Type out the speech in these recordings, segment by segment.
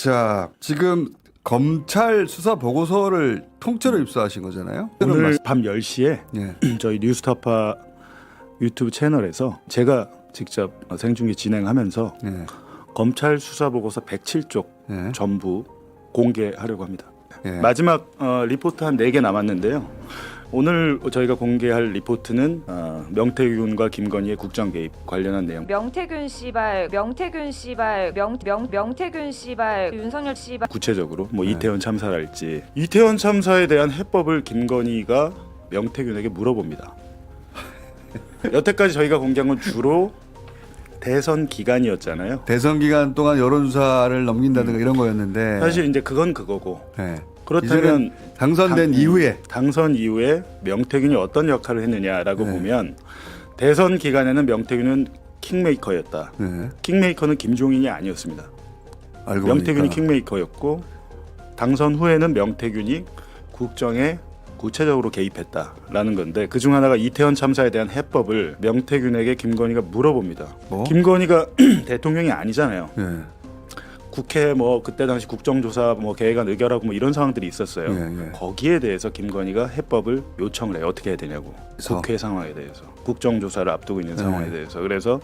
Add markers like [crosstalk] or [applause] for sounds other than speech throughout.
자, 지금 검찰 수사 보고서를 통째로 입수하신 거잖아요. 오늘 밤 10시에 예. [clears throat] 저희 뉴스타파 유튜브 채널에서 제가 직접 생중계 진행하면서 예. 검찰 수사 보고서 107쪽 예. 전부 공개하려고 합니다. 예. 마지막 어, 리포트 한 4개 남았는데요. 오늘 저희가 공개할 리포트는 어, 명태균과 김건희의 국정 개입 관련한 내용. 명태균 씨발 명태균 씨발 명명 명태균 씨발 윤석열 씨발 구체적으로 뭐 네. 이태원 참사랄지 이태원 참사에 대한 해법을 김건희가 명태균에게 물어봅니다. [laughs] 여태까지 저희가 공개한 건 주로 대선 기간이었잖아요. 대선 기간 동안 여론조사를 넘긴다든가 이런 거였는데 음. 사실 이제 그건 그거고 예. 그렇다면 당선된 당- 이후에 당선 이후에 명태균이 어떤 역할을 했느냐라고 네. 보면 대선 기간에는 명태균은 킹메이커였다. 예. 킹메이커는 김종인이 아니었습니다. 알고 명태균이 보니까 킹메이커였고 당선 후에는 명태균이 국정에 구체적으로 개입했다라는 건데 그 중 하나가 이태원 참사에 대한 해법을 명태균에게 김건희가 물어봅니다. 뭐? 김건희가 [clears throat] 대통령이 아니잖아요. 예. 국회 뭐 그때 당시 국정조사 뭐 계획안 의결하고 뭐 이런 상황들이 있었어요. 예, 예. 거기에 대해서 김건희가 해법을 요청을 해요. 어떻게 해야 되냐고. 그래서? 국회 상황에 대해서. 국정조사를 앞두고 있는 네. 상황에 대해서. 그래서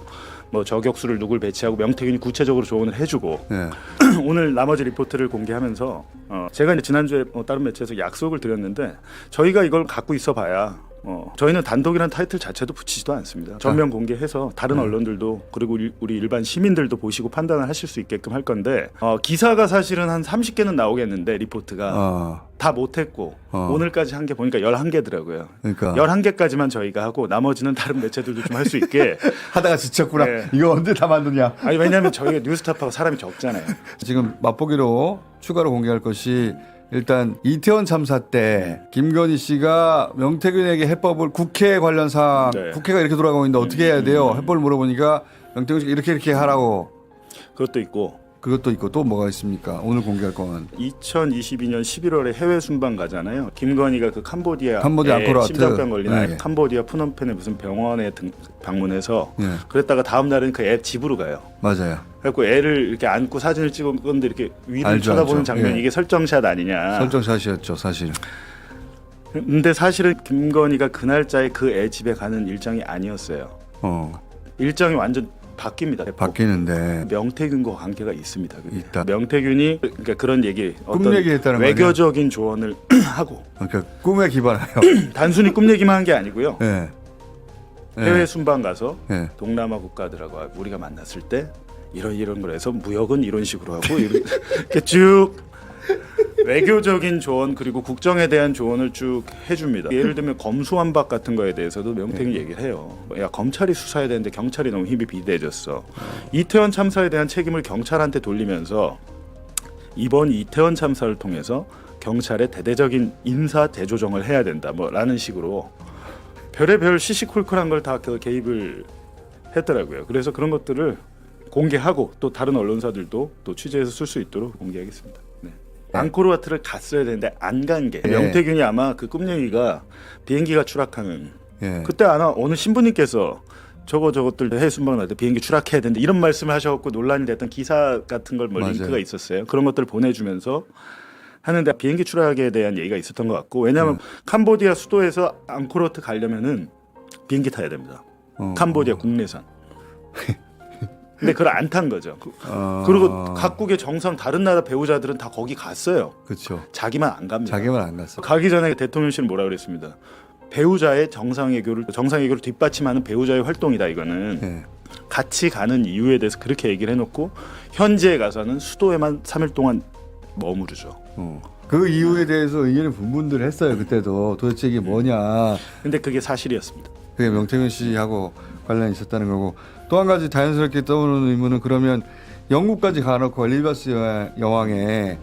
뭐 저격수를 누굴 배치하고 명태균이 구체적으로 조언을 해주고 예. [clears throat] 오늘 나머지 리포트를 공개하면서 어, 제가 이제 지난주에 어, 다른 매체에서 약속을 드렸는데 저희가 이걸 갖고 있어 봐야 어, 저희는 단독이라는 타이틀 자체도 붙이지도 않습니다. 전면 공개해서 다른 네. 언론들도 그리고 일- 우리 일반 시민들도 보시고 판단을 하실 수 있게끔 할 건데 어, 기사가 사실은 한 30개는 나오겠는데 리포트가 어. 다 못했고 어. 오늘까지 한 게 보니까 11개더라고요. 그러니까 11개까지만 저희가 하고 나머지는 다른 매체들도 좀 할 수 있게 [laughs] 하다가 지쳤구나. 네. 이거 언제 다 만드냐? 아니 왜냐하면 저희가 뉴스타파가 사람이 적잖아요. [laughs] 지금 맛보기로 추가로 공개할 것이 일단 이태원 참사 때 김건희 씨가 명태균에게 해법을 국회 관련 사항 네. 국회가 이렇게 돌아가고 있는데 어떻게 해야 돼요? 해법을 물어보니까 명태균 씨가 이렇게 이렇게 하라고 그것도 있고 그것도 있고 또 뭐가 있습니까? 오늘 공개할 건 2022년 11월에 해외 순방 가잖아요. 김건희가 그 캄보디아 캄보디아 앙코르와트. 심장병 걸린 네, 아이 네. 캄보디아 푸놈펜의 무슨 병원에 등, 방문해서 예 그랬다가 다음 날은 그 애 집으로 가요. 맞아요. 그래갖고 애를 이렇게 안고 사진을 찍었는데 이렇게 위를 알죠, 쳐다보는 알죠. 장면 예. 이게 설정샷 아니냐. 설정샷이었죠 사실. 근데 사실은 김건희가 그 날짜에 그 애 집에 가는 일정이 아니었어요. 어 일정이 완전 바뀝니다. 바뀌는데 명태균과 관계가 있습니다. 그게. 있다. 명태균이 그러니까 그런 얘기 어떤 얘기했다는 거 외교적인 조언을 [clears throat] 하고 그러니까 꿈에 기반하여. [clears throat] 단순히 꿈 얘기만 한 게 아니고요. 예. 해외 순방 가서 예. 동남아 국가들하고 우리가 만났을 때 이런 이런 걸 해서 무역은 이런 식으로 하고 이렇게 [laughs] 쭉 외교적인 조언 그리고 국정에 대한 조언을 쭉 해줍니다. 예를 들면 검수완박 같은 거에 대해서도 명태균 네. 얘기를 해요. 야 검찰이 수사해야 되는데 경찰이 너무 힘이 비대해졌어. 이태원 참사에 대한 책임을 경찰한테 돌리면서 이번 이태원 참사를 통해서 경찰의 대대적인 인사 대조정을 해야 된다. 뭐라는 식으로 별의별 시시콜콜한 걸다그 개입을 했더라고요. 그래서 그런 것들을 공개하고 또 다른 언론사들도 또 취재해서 쓸 수 있도록 공개하겠습니다. 네. 앙코르와트를 갔어야 되는데 안 간게 네. 명태균이 아마 그 꿈얘기가 비행기가 추락하는 예. 그때 아마 어느 신부님께서 저거 저것들 해외 순방 날때 비행기 추락해야 되는데 이런 말씀을 하셔갖고 논란이 됐던 기사 같은 걸 뭐 맞아요. 링크가 있었어요. 그런 것들을 보내주면서 하는데 비행기 추락에 대한 얘기가 있었던 것 같고 왜냐하면 음. 캄보디아 수도에서 앙코르와트 가려면은 비행기 타야 됩니다. 어. 캄보디아 국내선. [laughs] 근데 그걸 안 탄 거죠. 그- 어. 그리고 각국의 정상 다른 나라 배우자들은 다 거기 갔어요. 그렇죠. 자기만 안 갑니다. 자기만 안 갔어. 가기 전에 대통령실은 뭐라 그랬습니다. 배우자의 정상외교를 정상외교를 뒷받침하는 배우자의 활동이다 이거는 예. 같이 가는 이유에 대해서 그렇게 얘기를 해놓고 현지에 가서는 수도에만 3일 동안 머무르죠. 어. 그 이유에 대해서 의견을 분분들 했어요 그때도 도대체 이게 뭐냐 근데 그게 사실이었습니다. 그게 명태균 씨하고 관련이 있었다는 거고 또 한 가지 자연스럽게 떠오르는 의문은 그러면 영국까지 가놓고 엘리바스 여왕- 여왕의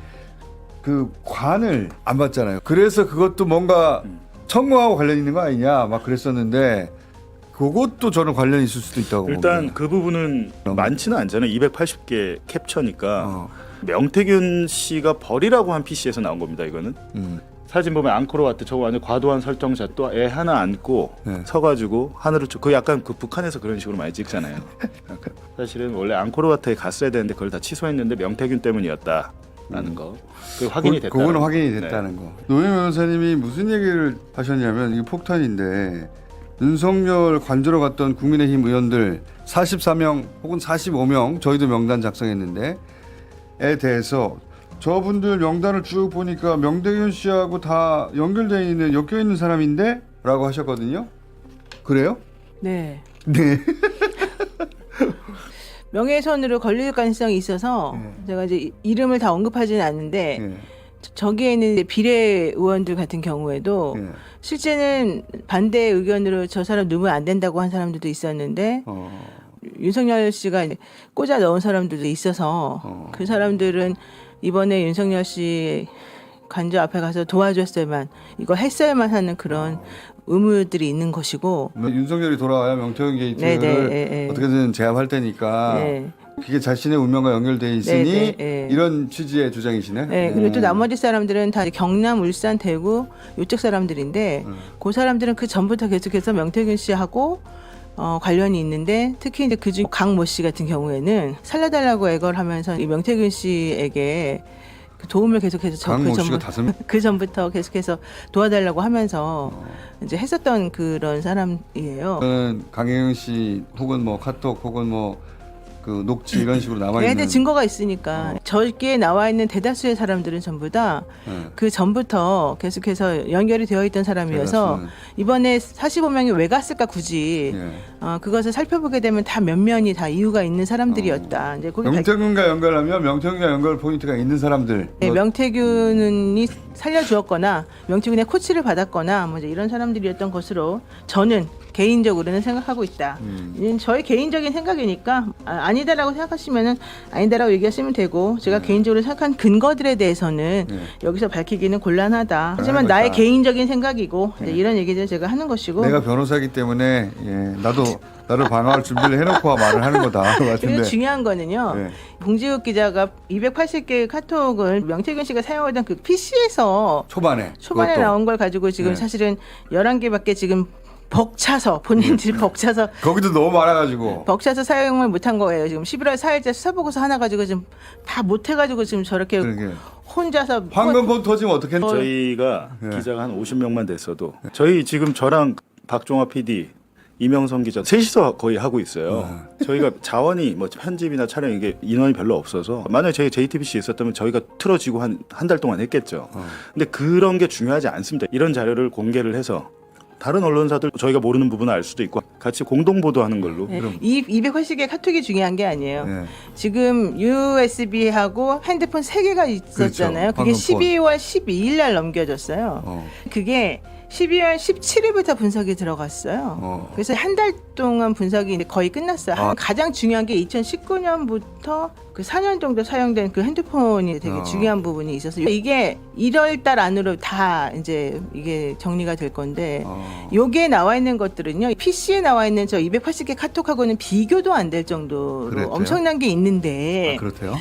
그 관을 안 받잖아요 그래서 그것도 뭔가 음. 청구하고 관련 있는 거 아니냐 막 그랬었는데 그것도 저는 관련이 있을 수도 있다고 일단 봅니다. 그 부분은 많지는 않잖아요. 280개 캡처니까 어, 명태균 씨가 벌이라고 한 PC에서 나온 겁니다. 이거는 음. 사진 보면 앙코르와트 저거 완전 과도한 설정샷도 애 하나 안고 네. 서가지고 하늘을 쭉- 그 약간 그 북한에서 그런 식으로 많이 찍잖아요. 사실은 원래 앙코르와트에 갔어야 되는데 그걸 다 취소했는데 명태균 때문이었다. 됐다라는 거. 그 확인이 그, 됐다. 그거는 확인이 됐다는 거. 노영 변호사님이 무슨 얘기를 하셨냐면 이게 폭탄인데 윤석열 관저로 갔던 국민의힘 의원들 44명 혹은 45명 저희도 명단 작성했는데 에 대해서 저분들 명단을 쭉 보니까 명대균 씨하고 다 연결돼 있는 엮여 있는 사람인데라고 하셨거든요. 그래요? 네. 네. [laughs] 명예훼손으로 걸릴 가능성이 있어서 네. 제가 이제 이- 이름을 다 언급하지는 않는데 예. 저- 저기에 있는 비례 의원들 같은 경우에도 예. 실제는 반대 의견으로 저 사람 누면 안 된다고 한 사람들도 있었는데 어. 윤석열 씨가 꽂아 넣은 사람들도 있어서 어. 그 사람들은 이번에 윤석열 씨 관저 앞에 가서 도와줬어야만 이거 했어야만 하는 그런 의무들이 있는 것이고 뭐 윤석열이 돌아와야 명태균 게이트를 네, 네, 예, 예. 어떻게든 제압할 테니까 네. 그게 자신의 운명과 연결돼 있으니 네, 네, 예. 이런 취지의 주장이시네. 네, 그리고 또 음. 나머지 사람들은 다 경남, 울산, 대구 이쪽 사람들인데 음. 그 사람들은 그 전부터 계속해서 명태균 씨하고 어, 관련이 있는데 특히 이제 그중 강모 씨 같은 경우에는 살려달라고 애걸하면서 이 명태균 씨에게 그 도움을 계속해서 저- 강모 그 씨가 전부 다섯 명. [laughs] 그 전부터 계속해서 도와달라고 하면서 어. 이제 했었던 그런 사람이에요. 저는 강혜영 씨 혹은 뭐 카톡 혹은 뭐 그 녹취 이런 식으로 얘한테 있는 증거가 있으니까 어. 저기에 나와 있는 대다수의 사람들은 전부 다그 예. 전부터 계속해서 연결이 되어 있던 사람이어서 대다수는. 이번에 45명이 왜 갔을까 굳이 예. 어, 그것을 살펴보게 되면 다 면면이 다 이유가 있는 사람들이었다. 이제 거기 다- 명태균과 연결하면 명태균과 연결 포인트가 있는 사람들. 네, 뭐 명태균이 살려주었거나 명태균의 코치를 받았거나 뭐 이제 이런 사람들이었던 것으로 저는 개인적으로는 생각하고 있다. 음. 이건 저의 개인적인 생각이니까 아, 니다라고 생각하시면은 아니다라고 얘기하시면 되고 제가 개인적으로 생각한 근거들에 대해서는 네. 여기서 밝히기는 곤란하다. 하지만. 나의 개인적인 생각이고 이제 네. 이런 얘기들 제가 하는 것이고 내가 변호사기 때문에 예, 나도 [laughs] 나를 방어할 준비를 해놓고 말을 하는 거다. 그리고 같은데. 중요한 거는요. 네. 봉지욱 기자가 280개의 카톡을 명태균 씨가 사용하던 그 PC에서 초반에 초반에 그것도. 나온 걸 가지고 지금 네. 사실은 11개밖에 지금 벅차서 본인들이 벅차서 거기도 너무 많아가지고 벅차서 사용을 못한 거예요. 지금 11월 4일째 수사보고서 하나 가지고 지금 다 못해가지고 지금 저렇게 그러게 혼자서 황금 폰 터지면 어떻겠노? 저희가 네. 기자가 한 50명만 됐어도 저희 지금 저랑 박종화 PD 이명선 기자 셋이서 거의 하고 있어요. 네. 저희가 자원이 뭐 편집이나 촬영 이게 인원이 별로 없어서 만약에 저희 JTBC 있었다면 저희가 틀어지고 한 한 달 동안 했겠죠. 어. 근데 그런 게 중요하지 않습니다. 이런 자료를 공개를 해서 다른 언론사들 저희가 모르는 부분을 알 수도 있고 같이 공동 보도하는 걸로 네. 그럼. 이 280개 카톡이 중요한 게 아니에요. 예. 지금 USB하고 핸드폰 세 개가 있었잖아요. 그렇죠. 그게 방금 12월 12일 날 넘겨졌어요. 어. 그게 12월 17일부터 분석이 들어갔어요. 어. 그래서 한 달 동안 분석이 이제 거의 끝났어요. 아. 가장 중요한 게 2019년부터 그 4년 정도 사용된 그 핸드폰이 되게 어. 중요한 부분이 있어서 이게 1월 달 안으로 다 이제 이게 정리가 될 건데 어. 요게 나와 있는 것들은요. PC에 나와 있는 저 280개 카톡하고는 비교도 안 될 정도로 그랬대요? 엄청난 게 있는데 아, 그렇대요.